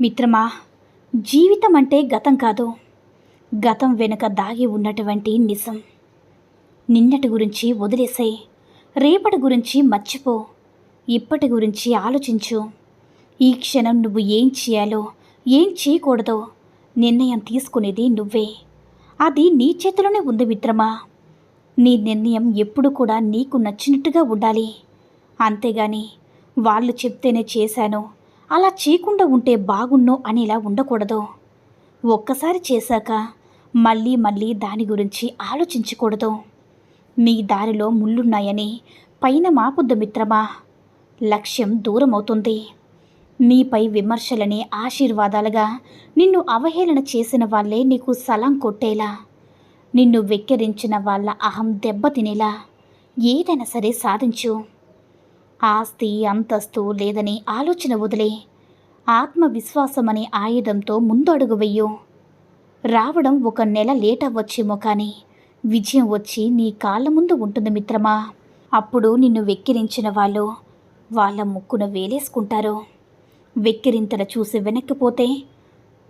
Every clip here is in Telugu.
మిత్రమా జీవితం అంటే గతం కాదు. గతం వెనుక దాగి ఉన్నటువంటి నిజం. నిన్నటి గురించి వదిలేసాయి. రేపటి గురించి మర్చిపో. ఇప్పటి గురించి ఆలోచించు. ఈ క్షణం నువ్వు ఏం చేయాలో ఏం చేయకూడదో నిర్ణయం తీసుకునేది నువ్వే. అది నీ చేతిలోనే ఉంది మిత్రమా. నీ నిర్ణయం ఎప్పుడు కూడా నీకు నచ్చినట్టుగా ఉండాలి. అంతేగాని వాళ్ళు చెప్తేనే చేశాను అలా చేయకుండా ఉంటే బాగున్నో అనేలా ఉండకూడదు. ఒక్కసారి చేశాక మళ్ళీ మళ్ళీ దాని గురించి ఆలోచించకూడదు. నీ దారిలో ముళ్ళున్నాయని పైన మాపుద్దు మిత్రమా? లక్ష్యం దూరం అవుతుంది నీపై విమర్శలని ఆశీర్వాదాలుగా నిన్ను అవహేళన చేసిన వాళ్ళే నీకు సలాం కొట్టేలా నిన్ను వెక్కిరించిన వాళ్ళ అహం దెబ్బతినేలా ఏదైనా సరే సాధించు. ఆస్తి అంతస్తు లేదని ఆలోచన వదిలే. ఆత్మవిశ్వాసం అనే ఆయుధంతో ముందు అడుగు వెయ్యు. రావడం ఒక నెల లేట్ అవ్వచ్చేమో కానీ విజయం వచ్చి నీ కాళ్ళ ముందు ఉంటుంది మిత్రమా. అప్పుడు నిన్ను వెక్కిరించిన వాళ్ళు వాళ్ళ ముక్కున వేలేసుకుంటారు. వెక్కిరింతల చూసి వెనక్కిపోతే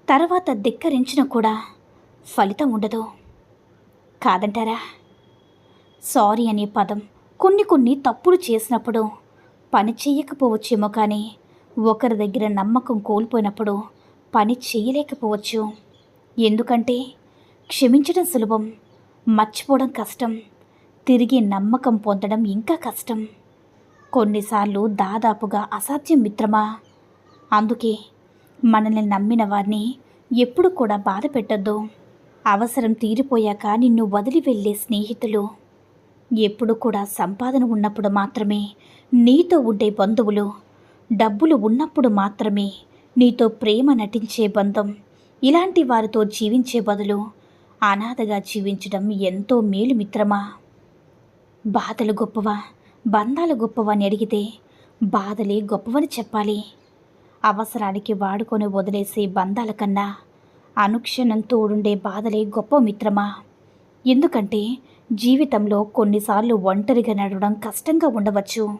తర్వాత ధిక్కరించిన కూడా ఫలితం ఉండదు. కాదంటారా? సారీ అనే పదం కొన్ని కొన్ని తప్పులు చేసినప్పుడు పని చేయకపోవచ్చేమో కానీ ఒకరి దగ్గర నమ్మకం కోల్పోయినప్పుడు పని చేయలేకపోవచ్చు ఎందుకంటే క్షమించడం సులభం మర్చిపోవడం కష్టం తిరిగి నమ్మకం పొందడం ఇంకా కష్టం. కొన్నిసార్లు దాదాపుగా అసాధ్యం మిత్రమా? అందుకే మనల్ని నమ్మిన వారిని ఎప్పుడు కూడా బాధ పెట్టద్దు అవసరం తీరిపోయాక నిన్ను వదిలి వెళ్ళే స్నేహితులు ఎప్పుడు కూడా సంపాదన ఉన్నప్పుడు మాత్రమే నీతో ఉండే బంధువులు డబ్బులు ఉన్నప్పుడు మాత్రమే నీతో ప్రేమ నటించే బంధం ఇలాంటి వారితో జీవించే బదులు అనాథగా జీవించడం ఎంతో మేలు మిత్రమా? బాధలు గొప్పవా? బంధాలు గొప్పవా అని అడిగితే బాధలే గొప్పవని చెప్పాలి. అవసరానికి వాడుకొని వదిలేసే బంధాల కన్నా అనుక్షణం తోడుండే బాధలే గొప్ప మిత్రమా? ఎందుకంటే జీవితంలో కొన్నిసార్లు ఒంటరిగా నడవడం కష్టంగా ఉండవచ్చు.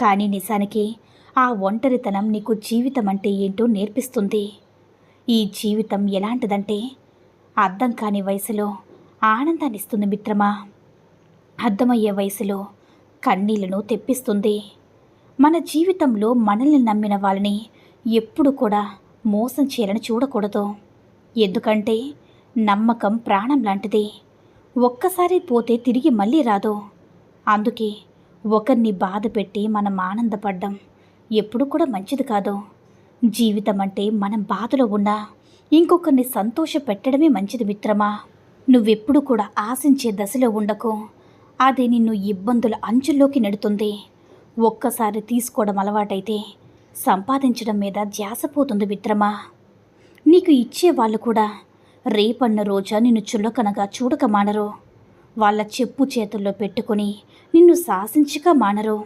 కానీ నిజానికి ఆ ఒంటరితనం నీకు జీవితం అంటే ఏంటో నేర్పిస్తుంది. ఈ జీవితం ఎలాంటిదంటే అర్థం కాని వయసులో ఆనందాన్ని ఇస్తుంది మిత్రమా. అర్థమయ్యే వయసులో కన్నీళ్ళను తెప్పిస్తుంది. మన జీవితంలో మనల్ని నమ్మిన వాళ్ళని ఎప్పుడు కూడా మోసం చేయాలని చూడకూడదు. ఎందుకంటే నమ్మకం ప్రాణం లాంటిది. ఒక్కసారి పోతే తిరిగి మళ్ళీ రాదు. అందుకే ఒకరిని బాధ పెట్టి మనం ఆనందపడ్డం ఎప్పుడు కూడా మంచిది కాదు. జీవితం అంటే మనం బాధలో ఉన్నా ఇంకొకరిని సంతోష పెట్టడమే మంచిది మిత్రమా? నువ్వెప్పుడు కూడా ఆశించే దశలో ఉండకు. అది నిన్ను ఇబ్బందుల అంచుల్లోకి నెడుతుంది. ఒక్కసారి తీసుకోవడం అలవాటైతే సంపాదించడం మీద ధ్యాస పోతుంది మిత్రమా? నీకు ఇచ్చే వాళ్ళు కూడా రేపన్న రోజా నిన్ను చులకనగా చూడక మానరు? వాళ్ళ చెప్పు చేతుల్లో పెట్టుకొని నిన్ను శాసించక మానరు?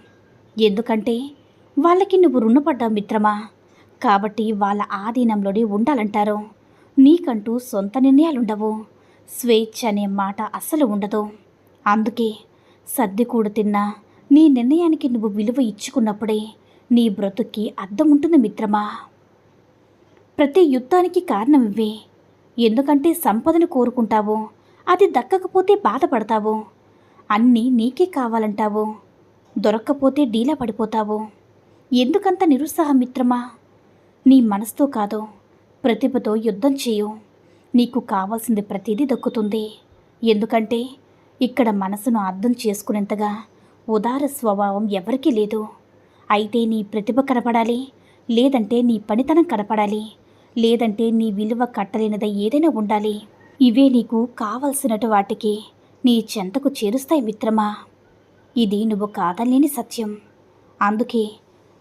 ఎందుకంటే వాళ్ళకి నువ్వు రుణపడ్డా మిత్రమా? కాబట్టి వాళ్ళ ఆధీనంలోనే ఉండాలంటారు? నీకంటూ సొంత నిర్ణయాలుండవు. స్వేచ్ఛ అనే మాట అస్సలు ఉండదు. అందుకే సర్దికూడు తిన్నా నీ నిర్ణయానికి నువ్వు విలువ ఇచ్చుకున్నప్పుడే నీ బ్రతుక్కి అర్థం ఉంటుంది మిత్రమా? ప్రతి యుద్ధానికి కారణం ఇవే ఎందుకంటే సంపదను కోరుకుంటావు. అది దక్కకపోతే బాధపడతావు. అన్నీ నీకే కావాలంటావు. దొరక్కపోతే డీలా పడిపోతావు. ఎందుకంత నిరుత్సాహం మిత్రమా? నీ మనసుతో కాదు ప్రతిభతో యుద్ధం చేయు. నీకు కావాల్సింది ప్రతిదీ దక్కుతుంది. ఎందుకంటే ఇక్కడ మనసును అర్థం చేసుకునేంతగా ఉదార స్వభావం ఎవరికీ లేదు. అయితే నీ ప్రతిభ కనపడాలి లేదంటే నీ పనితనం కనపడాలి. లేదంటే నీ విలువ కట్టలేనిది ఏదైనా ఉండాలి. ఇవే నీకు కావలసినటు వాటికి నీ చెంతకు చేరుస్తాయి మిత్రమా? ఇది నువ్వు కాదలేని సత్యం. అందుకే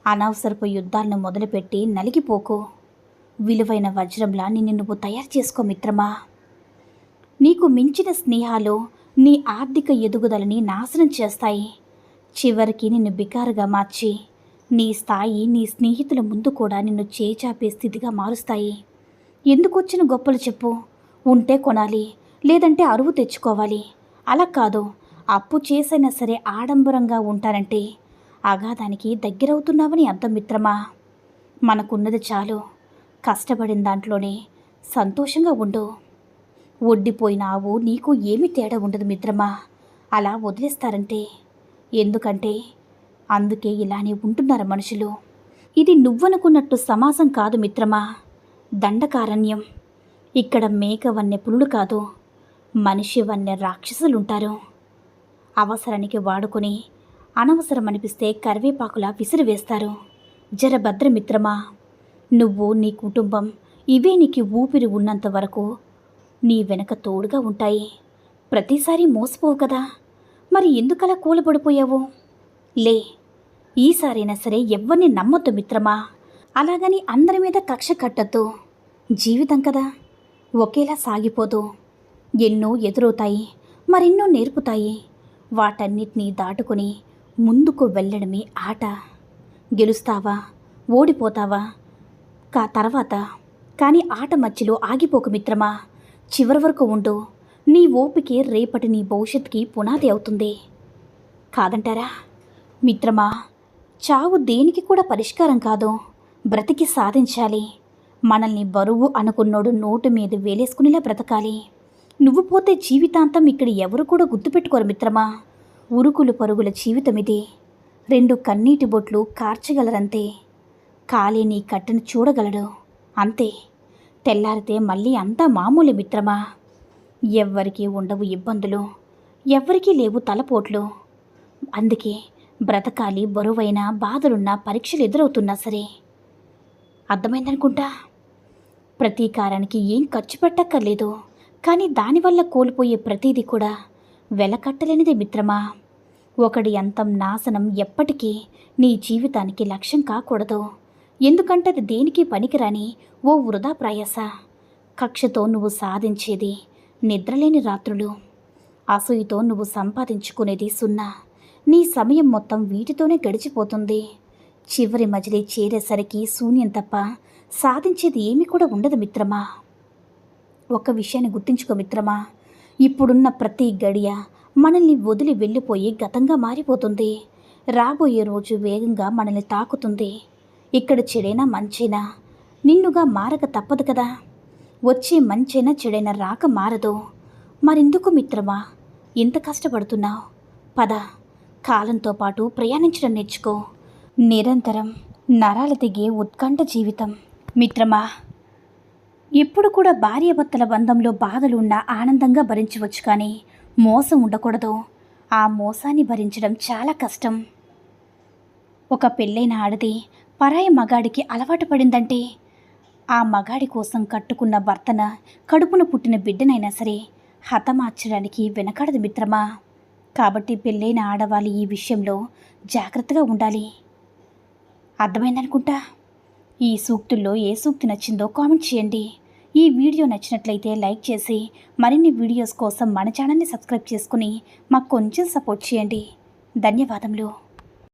అనవసరపు యుద్ధాలను మొదలుపెట్టి నలిగిపోకు. విలువైన వజ్రంలా నిన్ను నువ్వు తయారు చేసుకో మిత్రమా? నీకు మించిన స్నేహాలు నీ ఆర్థిక ఎదుగుదలని నాశనం చేస్తాయి. చివరికి నిన్ను బికారుగా మార్చి నీ స్థాయి నీ స్నేహితుల ముందు కూడా నిన్ను చేచాపే స్థితిగా మారుస్తాయి. ఎందుకొచ్చిన గొప్పలు చెప్పు. ఉంటే కొనాలి లేదంటే అరువు తెచ్చుకోవాలి. అలా కాదు. అప్పు చేసైనా సరే ఆడంబరంగా ఉంటానంటే అగాధానికి దగ్గరవుతున్నావని అర్థం మిత్రమా? మనకున్నది చాలు. కష్టపడిన దాంట్లోనే సంతోషంగా ఉండు. ఒడ్డిపోయిన ఆవు నీకు ఏమీ తేడా ఉండదు మిత్రమా? అలా వదిలేస్తారంటే. ఎందుకంటే అందుకే ఇలానే ఉంటున్నారు మనుషులు. ఇది నువ్వనుకున్నట్టు సమాసం కాదు మిత్రమా. దండకారణ్యం. ఇక్కడ మేక వన్నె పులుడు కాదు మనిషి వన్నె రాక్షసులుంటారు. అవసరానికి వాడుకొని అనవసరం అనిపిస్తే కరివేపాకులా విసిరివేస్తారు జర మిత్రమా నువ్వు నీ కుటుంబం ఇవే నీకు ఊపిరి ఉన్నంత వరకు నీ వెనక తోడుగా ఉంటాయి. ప్రతిసారి మోసపోవు కదా. మరి ఎందుకలా కూలబడిపోయావు? లే ఈసారైనా సరే ఎవ్వరిని నమ్మొద్దు మిత్రమా? అలాగని అందరి మీద కక్ష కట్టద్దు. జీవితం కదా ఒకేలా సాగిపోదు. ఎన్నో ఎదురవుతాయి మరెన్నో నేర్పుతాయి. వాటన్నిటినీ దాటుకుని ముందుకు వెళ్ళడమే ఆట. గెలుస్తావా ఓడిపోతావా? కా తర్వాత. కానీ ఆట మధ్యలో ఆగిపోకు మిత్రమా. చివరి వరకు ఉండు. నీ ఓపికే రేపటి నీ భవిష్యత్తుకి పునాది అవుతుంది. కాదంటారా? మిత్రమా చావు దేనికి కూడా పరిష్కారం కాదు. బ్రతికి సాధించాలి. మనల్ని బరువు అనుకున్నోడు నోటు మీద వేలేసుకునేలా బ్రతకాలి. నువ్వు పోతే జీవితాంతం ఇక్కడ ఎవరు కూడా గుర్తుపెట్టుకోరు మిత్రమా. ఉరుకులు పరుగుల జీవితం ఇది. రెండు కన్నీటి బొట్లు కార్చగలరంతే. కాలేని నీ కట్టను చూడగలడు. అంతే. తెల్లారితే మళ్ళీ అంతా మామూలు మిత్రమా. ఎవ్వరికీ ఉండవు ఇబ్బందులు. ఎవ్వరికీ లేవు తలపోట్లు. అందుకే బ్రతకాలి బరువైన బాధలున్న పరీక్షలు ఎదురవుతున్నా సరే. అర్థమైందనుకుంటా? ప్రతీకారానికి ఏం ఖర్చు పెట్టక్కర్లేదు. కానీ దానివల్ల కోల్పోయే ప్రతీది కూడా వెలకట్టలేనిదే మిత్రమా? ఒకడి అంతం నాశనం ఎప్పటికీ నీ జీవితానికి లక్ష్యం కాకూడదు. ఎందుకంటే అది దేనికి పనికిరాని ఓ వృధా ప్రయాస. కక్షతో నువ్వు సాధించేది నిద్రలేని రాత్రులు. అసూయతో నువ్వు సంపాదించుకునేది సున్నా. నీ సమయం మొత్తం వీటితోనే గడిచిపోతుంది. చివరి మజిలీ చేరేసరికి శూన్యం తప్ప సాధించేది ఏమీ కూడా ఉండదు మిత్రమా. ఒక విషయాన్ని గుర్తుంచుకో మిత్రమా. ఇప్పుడున్న ప్రతి గడియ మనల్ని వదిలి వెళ్ళిపోయి గతంగా మారిపోతుంది. రాబోయే రోజు వేగంగా మనల్ని తాకుతుంది. ఇక్కడ చెడైనా మంచైనా నిన్నుగా మారక తప్పదు కదా. వచ్చే మంచైనా చెడైనా రాక మారదు. మరెందుకు మిత్రమా? ఇంత కష్టపడుతున్నావు. పద. కాలంతో పాటు ప్రయాణించడం నేర్చుకో. నిరంతరం నరాలు దిగే ఉత్కంఠ జీవితం. మిత్రమా ఎప్పుడు కూడా భార్యాభర్తల బంధంలో బాధలు ఉన్నా ఆనందంగా భరించవచ్చు కానీ మోసం ఉండకూడదు. ఆ మోసాన్ని భరించడం చాలా కష్టం. ఒక పెళ్ళైన ఆడది పరాయి మగాడికి అలవాటు పడిందంటే ఆ మగాడి కోసం కట్టుకున్న భర్తన కడుపున పుట్టిన బిడ్డనైనా సరే హతమార్చడానికి వెనకాడదు మిత్రమా. కాబట్టి పెళ్ళైన ఆడవాళ్ళు ఈ విషయంలో జాగ్రత్తగా ఉండాలి. అర్థమైందనుకుంటా? ఈ సూక్తుల్లో ఏ సూక్తి నచ్చిందో కామెంట్ చేయండి. ఈ వీడియో నచ్చినట్లయితే లైక్ చేసి మరిన్ని వీడియోస్ కోసం మన ఛానల్ని సబ్స్క్రైబ్ చేసుకుని మాకు కొంచెం సపోర్ట్ చేయండి. ధన్యవాదములు.